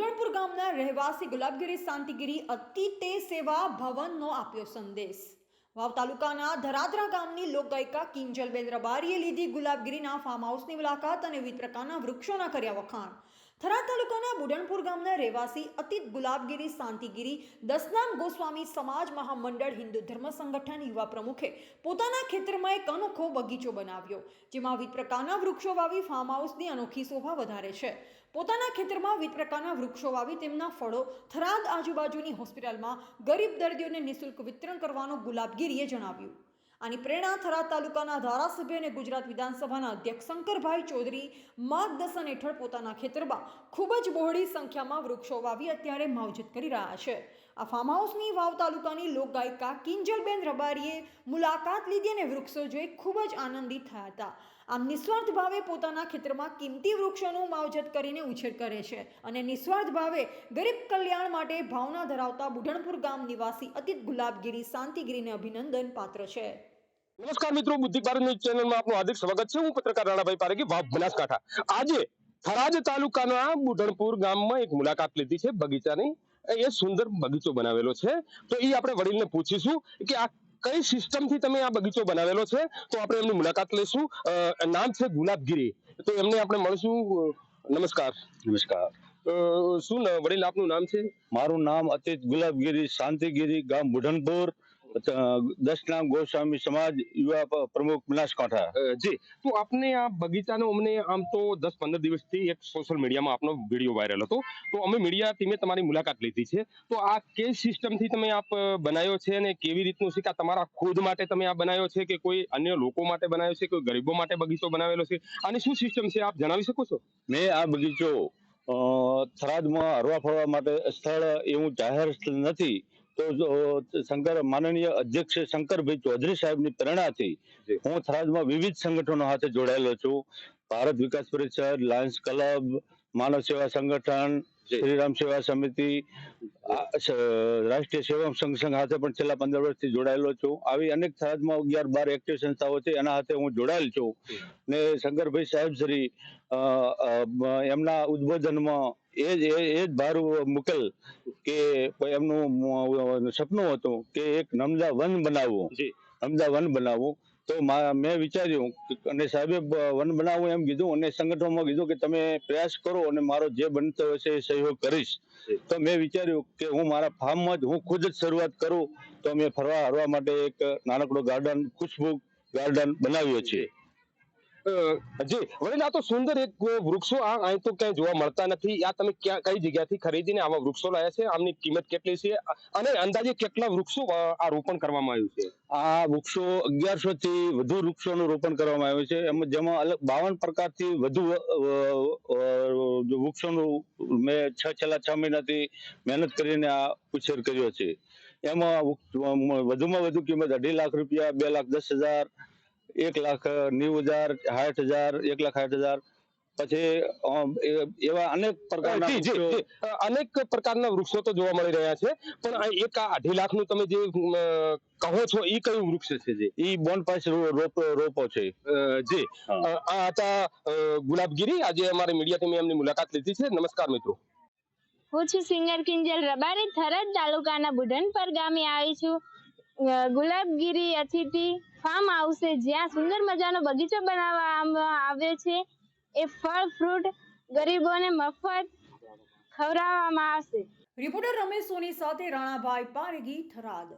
તાલુકાના ગામના રહેવાસી ગુલાબગીરી શાંતિગીરી અતિતે સેવા ભવનનો આપ્યો સંદેશ. વાવ તાલુકાના ધરાદરા ગામની લોકગાયિકા કિંજલબેન રબારીએ લીધી ગુલાબગીરીના ફાર્મ હાઉસની મુલાકાત અને વિવિધ પ્રકારના વૃક્ષોના કર્યા વખાણ. થરાદ તાલુકાના બુડનપુર ગામના રહેવાસી અતિત ગુલાબગીરી શાંતિગીરી દસનામ ગોસ્વામી સમાજ મહામંડળ હિન્દુ ધર્મ સંગઠન યુવા પ્રમુખે પોતાના ખેતરમાં એક અનોખો બગીચો બનાવ્યો, જેમાં વિવિધ પ્રકારના વૃક્ષો વાવી ફાર્મ હાઉસની અનોખી શોભા વધારે છે. પોતાના ખેતરમાં વિવિધ પ્રકારના વૃક્ષો વાવી તેમના ફળો થરાદ આજુબાજુની હોસ્પિટલમાં ગરીબ દર્દીઓને નિઃશુલ્ક વિતરણ કરવાનું ગુલાબગીરીએ જણાવ્યું. આની પ્રેરણા થરાદ તાલુકાના ધારાસભ્ય અને ગુજરાત વિધાનસભાના અધ્યક્ષ શંકરભાઈ ચૌધરી માર્ગદર્શન હેઠળ પોતાના ખેતરમાં ખૂબ જ બહોળી સંખ્યામાં વૃક્ષો વાવી અત્યારે માવજત કરી રહ્યા છે. આ ફાર્મ હાઉસની વાવ તાલુકાની લોકગાયિકા કિંજલબેન રબારીએ મુલાકાત લીધી અને વૃક્ષો જોઈ ખૂબ જ આનંદિત થયા હતા. આમ નિસ્વાર્થ ભાવે પોતાના ખેતરમાં કિંમતી વૃક્ષોનું માવજત કરીને ઉછેર કરે છે અને નિસ્વાર્થ ભાવે ગરીબ કલ્યાણ માટે ભાવના ધરાવતા બુઢણપુર ગામ નિવાસી અતિત ગુલાબગીરી, શાંતિગીરીને અભિનંદન પાત્ર છે. નમસ્કાર મિત્રો, બુદ્ધિ ભારત ન્યૂઝ ચેનલમાં આપનું હાર્દિક સ્વાગત છે. હું પત્રકાર રાણાભાઈ પારેખી, વાવ બનાસકાંઠા. આજે થરાદ તાલુકાના બુઢણપુર ગામમાં એક મુલાકાત લીધી છે બગીચાની. એ સુંદર બગીચો બનાવેલો છે. તો એ આપણે વડીલને પૂછીશું કે આ કઈ સિસ્ટમથી તમે આ બગીચો બનાવેલો છે? તો આપણે એમની મુલાકાત લઈશું. નામ છે ગુલાબગીરી. તો એમને આપણે મળશું. નમસ્કાર. નમસ્કાર. શું ન- વડીલ આપનું નામ છે? મારું નામ અતિત ગુલાબગીરી શાંતિગીરી ગામ બુઢનપુર દશનામ ગોસ્વામી સમાજ યુવા પ્રમુખ બનાસકાંઠા. જી. તો આપને આ બગીચાનો અમને આમ તો દસ પંદર દિવસથી એક સોશિયલ મીડિયામાં આપનો વીડિયો વાયરલ હતો. તો અમે મીડિયા ટીમે તમારી મુલાકાત લીધી છે. તો આ કે સિસ્ટમથી તમે આપ બનાવ્યો છે અને કેવી રીતનું છે કે તમારા ખુદ માટે તમે આ બનાવ્યો છે કે કોઈ અન્ય લોકો માટે બનાવ્યો છે કોઈ ગરીબો માટે બગીચો બનાવેલો છે? આની શું સિસ્ટમ છે? આપ જણાવી શકો છો? મેં આ બગીચો થરાદમાં હરવા ફરવા માટે સ્થળ એવું જાહેર નથી. તો શંકર માનનીય અધ્યક્ષ શંકરભાઈ ચૌધરી સાહેબની પ્રેરણાથી. હું થરાદમાં વિવિધ સંગઠનો સાથે જોડાયેલો છું ભારત વિકાસ પરિષદ લાયન્સ ક્લબ માનવ સેવા સંગઠન. શ્રીરામ સેવા સમિતિ રાષ્ટ્રીય સેવા સંઘ સંઘ સાથે પણ છેલ્લા પંદર વર્ષથી જોડાયેલો છું. આવી અનેક થરાદમાં અગિયાર બાર એક્ટિવ સંસ્થાઓ છે. એના સાથે હું જોડાયેલ છું. ને શંકરભાઈ સાહેબ શ્રી એમના ઉદ્બોધનમાં એ જ એ જ ભાર મુકેલ કે એમનું સપનું હતું કે એક નમદા વન બનાવવું. નમદા વન બનાવવું. તો મેં વિચાર્યું અને સાહેબે વન બનાવું એમ કીધું અને સંગઠનમાં કીધું કે તમે પ્રયાસ કરો અને મારો જે બનતો હશે એ સહયોગ કરીશ. તો મેં વિચાર્યું કે હું મારા ફાર્મમાં જ હું ખુદ જ શરૂઆત કરું તો મેં ફરવા હરવા માટે એક નાનકડો ગાર્ડન ખુશ્બુ ગાર્ડન બનાવ્યો છે. જી. વડીલ આ તો સુંદર એક વૃક્ષો આ અહીં તો ક્યાંય જોવા મળતા નથી. આ તમે ક્યાં, કઈ જગ્યાથી ખરીદીને આવા વૃક્ષો લાયા છે? આમની કિંમત કેટલી છે? અને અંદાજે કેટલા વૃક્ષો આ રોપણ કરવામાં આવ્યું છે? આ વૃક્ષો અગિયારસો થી વધુ વૃક્ષોનું રોપણ કરવામાં આવ્યું છે. એમ, જેમાં અલગ બાવન પ્રકારથી વધુ વૃક્ષોનું મેં છ, છેલ્લા છ મહિનાથી મહેનત કરીને આ ઉછેર કર્યો છે. એમાં વધુમાં વધુ કિંમત અઢી લાખ રૂપિયા, બે લાખ દસ હજાર એક લાખ નેવું હજાર સાઠ હજાર એક લાખ સાઠ હજાર. પછી એવા અનેક પ્રકારના અનેક પ્રકારના વૃક્ષો તો જોવા મળી રહ્યા છે. પણ એક આ અઢી લાખનું તમે જે કહો છો એ કયું વૃક્ષ છે જે? એ બોન્ડ પાસ રોપો છે. જી. આ હતા ગુલાબગીરી. આજે અમારી મીડિયા ટીમે એમની મુલાકાત લીધી છે. નમસ્કાર મિત્રો. હું છું સિંગર કિંજલ રબારી થરાદ તાલુકાના બુઢનપર ગામે આવી છું. ગુલાબગીરી અતિથિ ફાર્મ હાઉસે જ્યાં સુંદર મજાનો બગીચો બનાવવામાં આવે છે, એ ફળ ફ્રૂટ ગરીબોને મફત ખવડાવવામાં આવશે. રિપોર્ટર રમેશ સોની સાથે રાણાભાઈ પારેગી થરાદ.